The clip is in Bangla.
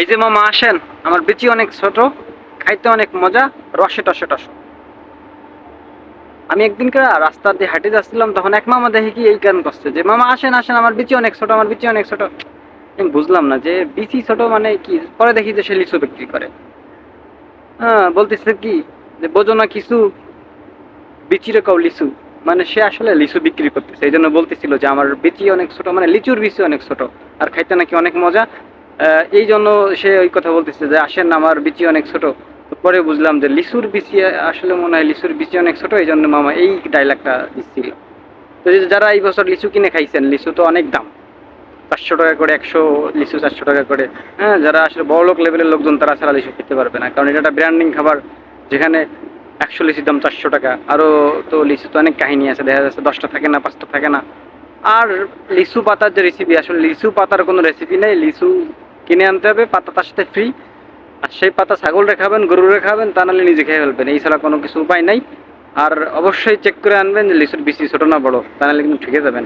এই যে মামা আসেন, আমার বিচি অনেক ছোট, খাইতে অনেক মজা, রসে টসে টস। আমি একদিনকে রাস্তা দিয়ে হাঁটে যাচ্ছিলাম, তখন এক মামা দেখে কি এই গান করছে? যে মামা আসেন আসেন, আমার বিচি অনেক ছোট, আমার বিচি অনেক ছোট। আমি বুঝলাম না, যে বিচি ছোট মানে কি? পরে দেখি যে সে লিচু বিক্রি করে। হ্যাঁ বলতেছে কি? যে বোঝো না কিছু, বিচিরে কাউ লিচু। মানে সে আসলে লিচু বিক্রি করতেছে এই জন্য বলতেছিল যে আমার বিচি অনেক ছোট মানে লিচুর বিচি অনেক ছোট, আর খাইতে নাকি অনেক মজা এই জন্য সে ওই কথা বলতেছে যে, আসেন আমার বিচি অনেক ছোট। পরে বুঝলাম যে লিচুর বিচি আসলে মনে হয় লিচুর বিচি অনেক ছোট, এই জন্য মামা এই ডায়লগটা দিচ্ছিল। তো যারা এই বছর লিচু কিনে খাইছেন, লিচু তো অনেক দাম। চারশো টাকা করে, একশো, লিচু চারশো টাকা করে। হ্যাঁ যারা আসলে বড় লোক লেভেলের লোকজন, তারা ছাড়া লিচু খেতে পারবে না। কারণ এটা একটা ব্র্যান্ডিং খাবার, যেখানে একশো লিচুর দাম চারশো টাকা। আরও তো লিচু তো অনেক কাহিনী আছে, দেখা যাচ্ছে দশটা থাকে না, পাঁচটা থাকে না। আর লিচু পাতার যে রেসিপি আসলে লিচু পাতার কোনো রেসিপি নেই, লিচু কিনে আনতে হবে, পাতা তার সাথে ফ্রি আর সেই পাতা ছাগলরে খাবেন গরুরে খাবেন, তা নাহলে নিজে খেয়ে ফেলবেন। এই ছাড়া কোনো কিছু উপায় নাই। আর অবশ্যই চেক করে আনবেন যে লিচুর বেশি ছোটো না বড়, তা নাহলে কিন্তু ঠিকে যাবেন।